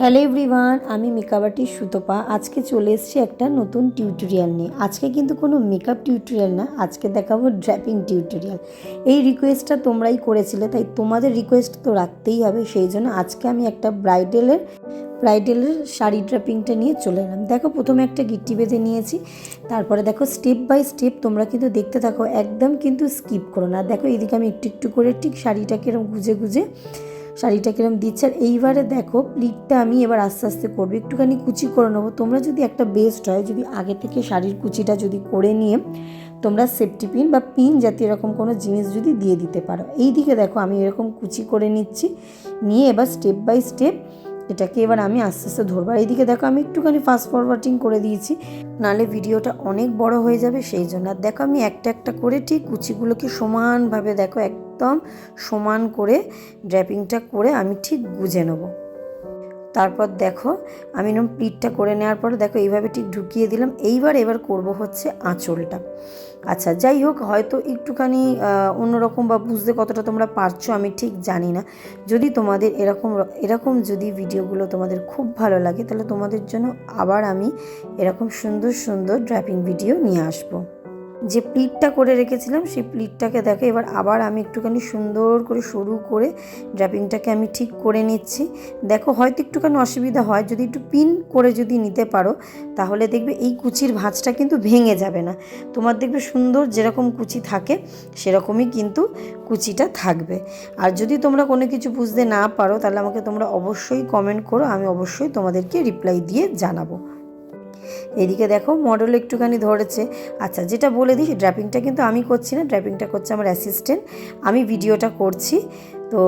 Hello everyone, আমি মেকআপার্টির সুতপা। আজকে চলে এসেছি একটা নতুন টিউটোরিয়াল নিয়ে। আজকে কিন্তু কোনো মেকআপ টিউটোরিয়াল না, আজকে দেখাবো ড্র্যাপিং টিউটোরিয়াল এই রিকোয়েস্টটা তোমরাই করেছিলে, তাই তোমাদের রিকোয়েস্ট তো রাখতেই হবে, সেই জন্য আজকে আমি একটা ব্রাইডালের ব্রাইডালের শাড়ি ড্র্যাপিংটা নিয়ে চলে এলাম। দেখো, প্রথমে একটা গিট্টি বেঁধে নিয়েছি, তারপরে দেখো স্টেপ বাই স্টেপ তোমরা কিন্তু দেখতে থাকো, একদম কিন্তু স্কিপ করো না। দেখো, এদিকে আমি একটু একটু করে ঠিক শাড়িটাকে এরকম গুজে গুজে শাড়িটা কিরম দিচ্ছে আর এইবারে দেখো প্লিটটা আমি এবার আস্তে আস্তে করব। একটুখানি কুচি করে নেব। তোমরা যদি একটা বেস্ট হয়, যদি আগে থেকে শাড়ির কুচিটা যদি করে নিয়ে তোমরা সেফটি পিন বা পিন জাতীয় এরকম কোনো জিনিস যদি দিয়ে দিতে পারো। এই দিকে দেখো, আমি এরকম কুচি করে নিচ্ছি। নিয়ে এবার স্টেপ বাই স্টেপ এটাকে এবার আমি আস্তে আস্তে ধরবো। আর এইদিকে দেখো, আমি একটুখানি ফাস্ট ফরওয়ার্ডিং করে দিয়েছি। নালে ভিডিওটা অনেক বড় হয়ে যাবে, সেই জন্য। আর দেখো, আমি একটা একটা করে ঠিক কুচিগুলোকে সমানভাবে দেখো, একদম সমান করে ড্র্যাপিংটা করে আমি ঠিক গুজে নেব। তারপর দেখো, আমি এরকম প্লিটটা করে নেওয়ার পর দেখো, এইভাবে ঠিক ঢুকিয়ে দিলাম। এইবার এবার করব হচ্ছে আঁচলটা। আচ্ছা যাই হোক, হয়তো একটুখানি অন্যরকম বা বুঝতে কতটা তোমরা পারছ, আমি ঠিক জানি না। যদি তোমাদের এরকম এরকম যদি ভিডিওগুলো তোমাদের খুব ভালো লাগে, তাহলে তোমাদের জন্য আবার আমি এরকম সুন্দর সুন্দর ড্র্যাপিং ভিডিও নিয়ে আসব। যে প্লিটটা করে রেখেছিলাম, সেই প্লিটটাকে দেখো, এবার আবার আমি একটুখানি সুন্দর করে সরু করে ড্র্যাপিংটাকে আমি ঠিক করে নিচ্ছি। দেখো, হয়তো একটুখানি অসুবিধা হয়, যদি একটু পিন করে যদি নিতে পারো, তাহলে দেখবে এই কুচির ভাঁজটা কিন্তু ভেঙে যাবে না। তোমার দেখবে সুন্দর যেরকম কুচি থাকে, সেরকমই কিন্তু কুচিটা থাকবে। আর যদি তোমরা কোনো কিছু বুঝতে না পারো, তাহলে আমাকে তোমরা অবশ্যই কমেন্ট করো, আমি অবশ্যই তোমাদেরকে রিপ্লাই দিয়ে জানাব। এদিকে দেখো মডেল একটুখানি ধরেছে। আচ্ছা যেটা বলে দিই ড্র্যাপিংটা কিন্তু আমি করছি না ড্র্যাপিংটা করছে আমার অ্যাসিস্ট্যান্ট আমি ভিডিওটা করছি। তো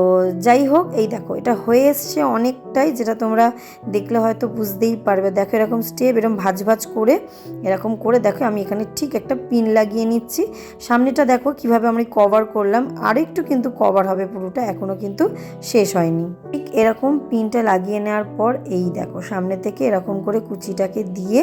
যাই হোক, এই দেখো, এটা হয়ে এসছে অনেকটাই, যেটা তোমরা দেখলে হয়তো বুঝতেই পারবে। দেখো এরকম স্টেপ এরকম ভাজ ভাজ করে, এরকম করে দেখো, আমি এখানে ঠিক একটা পিন লাগিয়ে নিচ্ছি। সামনেটা দেখো কীভাবে আমি কভার করলাম। আরেকটু কিন্তু কভার হবে পুরোটা এখনও কিন্তু শেষ হয়নি। ঠিক এরকম পিনটা লাগিয়ে নেওয়ার পর, এই দেখো, সামনে থেকে এরকম করে কুচিটাকে দিয়ে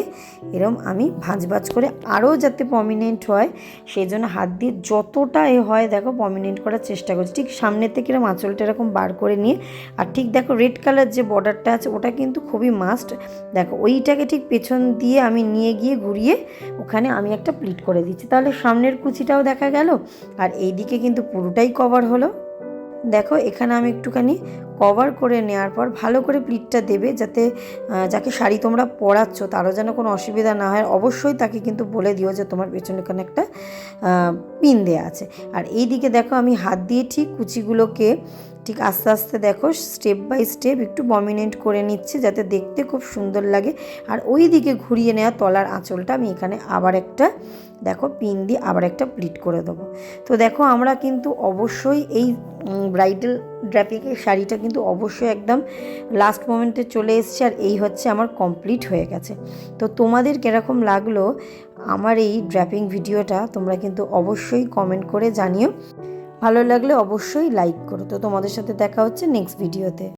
এরকম আমি ভাজ ভাজ করে আরও যাতে পমিনেন্ট হয়, সেই জন্য হাত দিয়ে যতটা এ হয়, দেখো পমিনেন্ট করার চেষ্টা করছি। ঠিক সামনে থেকে এরকম আঁচলটা এরকম বার করে নিয়ে, আর ঠিক দেখো রেড কালার যে বর্ডারটা আছে, ওটা কিন্তু খুবই মাস্ট দেখো ওইটাকে ঠিক পেছন দিয়ে আমি নিয়ে গিয়ে ঘুরিয়ে ওখানে আমি একটা প্লিট করে দিচ্ছি। তাহলে সামনের কুচিটাও দেখা গেল, আর এই দিকে কিন্তু পুরোটাই কভার হলো। দেখো, এখানে আমি একটুখানি কভার করে নেওয়ার পর ভালো করে প্লিটটা দেবে যাতে যাকে শাড়ি তোমরা পরাচ্ছ তারও যেন কোনো অসুবিধা না হয়। অবশ্যই তাকে কিন্তু বলে দিও যে তোমার পেছনে এখানে একটা পিন দেওয়া আছে। আর এই দিকে দেখো, আমি হাত দিয়ে ঠিক কুচিগুলোকে ঠিক আস্তে আস্তে দেখো স্টেপ বাই স্টেপ একটু বমিনেন্ট করে নিচ্ছে যাতে দেখতে খুব সুন্দর লাগে। আর ওই দিকে ঘুরিয়ে নেওয়া তলার আঁচলটা আমি এখানে আবার একটা, দেখো পিন দিয়ে আবার একটা প্লিট করে দেবো। তো দেখো, আমরা কিন্তু অবশ্যই এই ব্রাইডাল ড্র্যাপিংয়ের শাড়িটা কিন্তু অবশ্যই একদম লাস্ট মোমেন্টে চলে এসছে আর এই হচ্ছে আমার কমপ্লিট হয়ে গেছে। তো তোমাদের কীরকম লাগল আমার এই ড্র্যাপিং ভিডিওটা তোমরা কিন্তু অবশ্যই কমেন্ট করে জানিও। ভালো লাগলে অবশ্যই লাইক করো। তো তোমাদের সাথে দেখা হচ্ছে নেক্সট ভিডিওতে